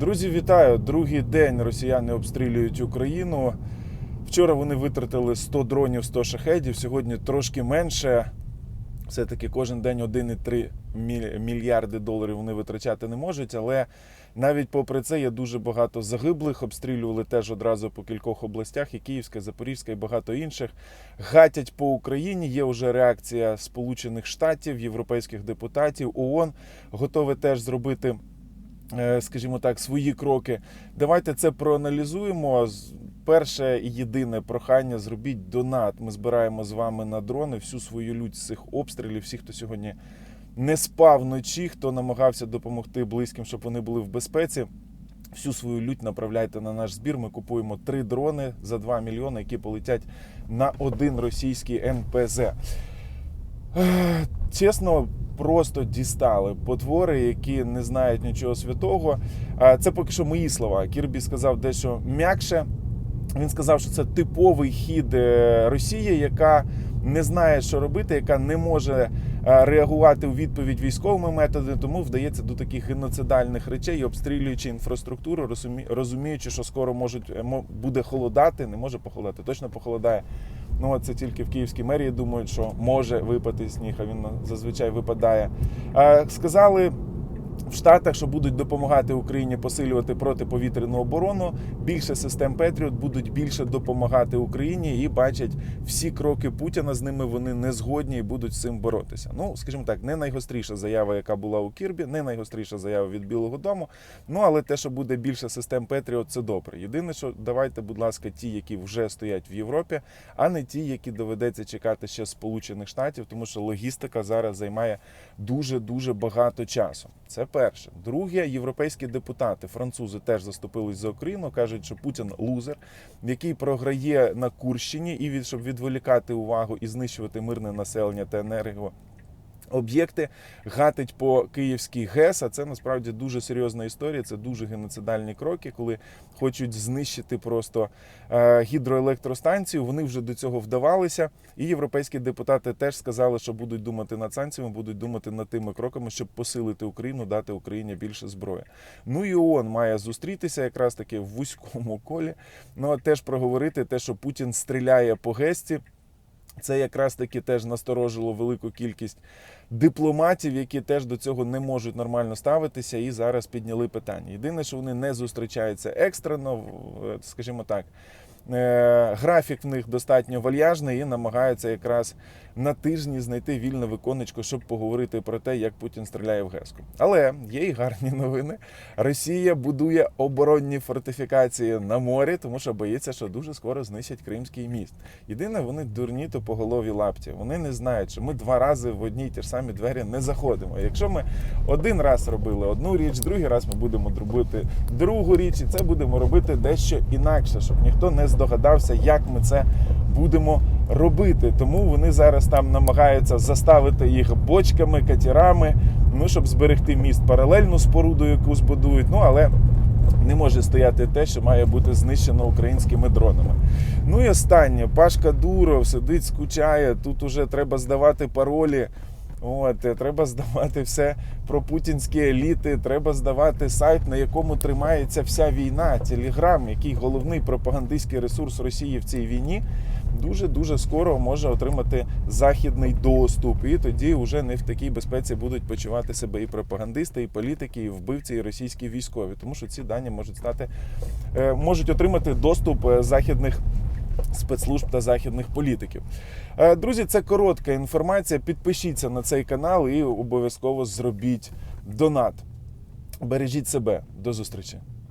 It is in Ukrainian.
Друзі, вітаю! Другий день росіяни обстрілюють Україну. Вчора вони витратили 100 дронів, 100 шахедів. Сьогодні трошки менше. Все-таки кожен день 1,3 міль- мільярди доларів вони витрачати не можуть. Але навіть попри це є дуже багато загиблих. Обстрілювали теж одразу по кількох областях: і Київська, і Запорізька, і багато інших. Гатять по Україні. Є вже реакція Сполучених Штатів, європейських депутатів, ООН готові теж зробити скажімо так, свої кроки. Давайте це проаналізуємо. Перше і єдине прохання зробіть донат. Ми збираємо з вами на дрони всю свою лють з цих обстрілів, всі, хто сьогодні не спав вночі, хто намагався допомогти близьким, щоб вони були в безпеці. Всю свою лють направляйте на наш збір. Ми купуємо три дрони за 2 мільйони, які полетять на один російський НПЗ. Чесно, просто дістали потвори, які не знають нічого святого. Це поки що мої слова. Кірбі сказав дещо м'якше. Він сказав, що це типовий хід е, Росії, яка не знає, що робити, яка не може е, реагувати у відповідь військовими методами, тому вдається до таких геноцидальних речей, обстрілюючи інфраструктуру, розуміючи, що скоро можуть е, буде холодати, не може похолодати, точно похолодає. Ну це тільки в Київській мерії думають, що може випати сніг, а він зазвичай випадає. Е, Сказали в Штатах, що будуть допомагати Україні посилювати протиповітряну оборону. Більше систем Петріот будуть більше допомагати Україні і бачать всі кроки Путіна. З ними вони не згодні і будуть з цим боротися. Ну, скажімо так, не найгостріша заява, яка була у Кірбі, не найгостріша заява від Білого Дому. Ну але те, що буде більше систем Петріот, це добре. Єдине, що давайте, будь ласка, ті, які вже стоять в Європі, а не ті, які доведеться чекати ще Сполучених Штатів, тому що логістика зараз займає дуже дуже багато часу. Це перше. Друге, європейські депутати, французи теж заступились за Україну. кажуть, що Путін лузер, який програє на Курщині, і від щоб відволікати увагу і знищувати мирне населення та енерго. Об'єкти гатить по Київській ГЕС, а це насправді дуже серйозна історія. Це дуже геноцидальні кроки, коли хочуть знищити просто е, гідроелектростанцію. Вони вже до цього вдавалися. І європейські депутати теж сказали, що будуть думати над санкціями, будуть думати над тими кроками, щоб посилити Україну, дати Україні більше зброї. Ну і ООН має зустрітися якраз таки в вузькому колі. Ну а теж проговорити те, що Путін стріляє по ГЕСті. Це якраз таки теж насторожило велику кількість дипломатів, які теж до цього не можуть нормально ставитися і зараз підняли питання. Єдине, що вони не зустрічаються екстрено, скажімо так. Е, Графік в них достатньо вальяжний і намагаються якраз на тижні знайти вільне виконечко, щоб поговорити про те, як Путін стріляє в Геску. Але є і гарні новини. Росія будує оборонні фортифікації на морі, тому що боїться, що дуже скоро знищать Кримський міст. Єдине, вони дурні то по голові лапті. Вони не знають, що ми два рази в одні й ті ж самі двері не заходимо. Якщо ми один раз робили одну річ, другий раз ми будемо робити другу річ, і це будемо робити дещо інакше, щоб ніхто не здогадався, як ми це будемо робити. Тому вони зараз там намагаються заставити їх бочками, катерами, ну щоб зберегти міст паралельну споруду, яку збудують. Ну але не може стояти те, що має бути знищено українськими дронами. Ну і останнє, Пашка Дуров сидить, скучає. Тут уже треба здавати паролі. От, е, треба здавати все про путінські еліти, треба здавати сайт, на якому тримається вся війна. Телеграм, який головний пропагандистський ресурс Росії в цій війні, дуже дуже скоро може отримати західний доступ. І тоді вже не в такій безпеці будуть почувати себе і пропагандисти, і політики, і вбивці, і російські військові, тому що ці дані можуть стати е, можуть отримати доступ е, західних. Спецслужб та західних політиків. Е, Друзі, це коротка інформація. Підпишіться на цей канал і обов'язково зробіть донат. Бережіть себе. До зустрічі.